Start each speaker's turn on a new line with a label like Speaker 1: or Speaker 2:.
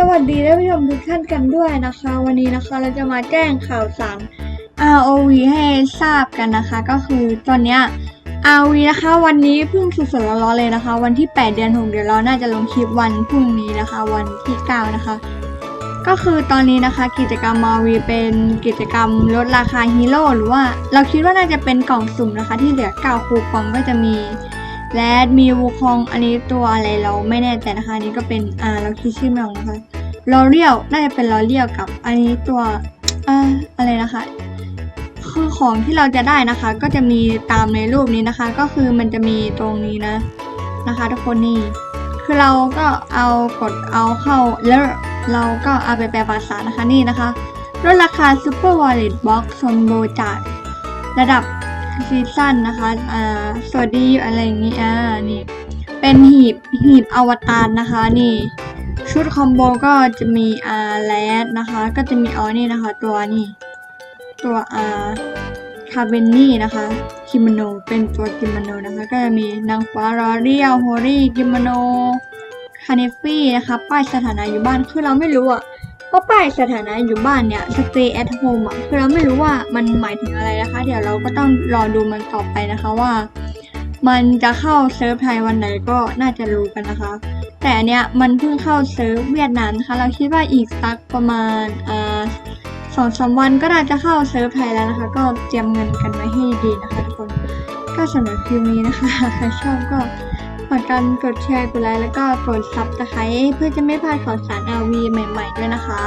Speaker 1: สวัสดีท่านผู้ชมทุกท่านกันด้วยนะคะ วันนี้นะคะเราจะมาแจ้งข่าวสาร ROV ให้ทราบกันนะคะ ก็คือตอนเนี้ย ROV นะคะ วันนี้เพิ่งสดๆร้อนๆเลยนะคะ วันที่ 8 เดือน 6 เดี๋ยวเราน่าจะลงคลิปวันพรุ่งนี้นะคะ วันที่ 9 นะคะ ก็คือตอนนี้นะคะกิจกรรม ROV เป็นกิจกรรมลดราคาฮีโร่หรือว่าเราคิดว่าน่าจะเป็นกล่องสุ่มนะคะ ที่เหลือ9คูปองก็จะมี และมีวูคองอันนี้ตัวอะไรเราไม่แน่ใจนะคะอันนี้ก็เป็นอ่าเราคิดชื่อไม่ออกนะคะลอเรียลน่าจะเป็นลอเรียลกับอันนี้ตัวอ่าอะไรนะคะคือของที่เราจะได้นะคะ ก็จะมีตามในรูปนี้นะคะ ก็คือมันจะมีตรงนี้นะนะคะ ทุกคนนี่คือเราก็เอากดเอาเข้าแล้วเราก็เอาไปแปลภาษานะคะนี่นะคะลดราคา Super Wallet Box ชนโบจากระดับ ซีซั่นนะคะอ่าสวัสดีอะไรอย่างนี้อ่านี่ เป็นหีบหีบอวตารนะคะนี่ ชุดคอมโบก็จะมีอ่าแรดนะคะ ก็จะมีอ๋อนี่นะคะ ตัวนี่ ตัวอ่าคาเบนนี่นะคะคิมโนเป็นตัวกิมโนนะคะ ก็จะมีนางฟ้ารอเรียลโฮรี่กิมโนคาเนฟี่นะคะ ป้ายสถานะอยู่บ้านคือเราไม่รู้อะ ว่าป้ายสถานะอยู่บ้านเนี่ย stay at home อะคือเราไม่รู้ว่ามันหมายถึงอะไรนะคะ เดี๋ยวเราก็ต้องรอดูมันต่อไปนะคะว่า มันจะเข้าเซิร์ฟไทยวันไหนก็น่าจะรู้กันนะคะ แต่อันเนี้ยมันเพิ่งเข้าเซิร์ฟเวียดนามนะคะ เราคิดว่าอีกสักประมาณอ่าสองสามวันก็น่าจะเข้าเซิร์ฟไทยแล้วนะคะ ก็เตรียมเงินกันไว้ให้ดีนะคะทุกคนก็สำหรับคลิปนี้นะคะใครชอบก็ ฝากกันกดแชร์กดไลค์แล้วก็กดซับสไครต์เพื่อจะไม่พลาดข่าวสาร LV ใหม่ๆด้วยนะคะ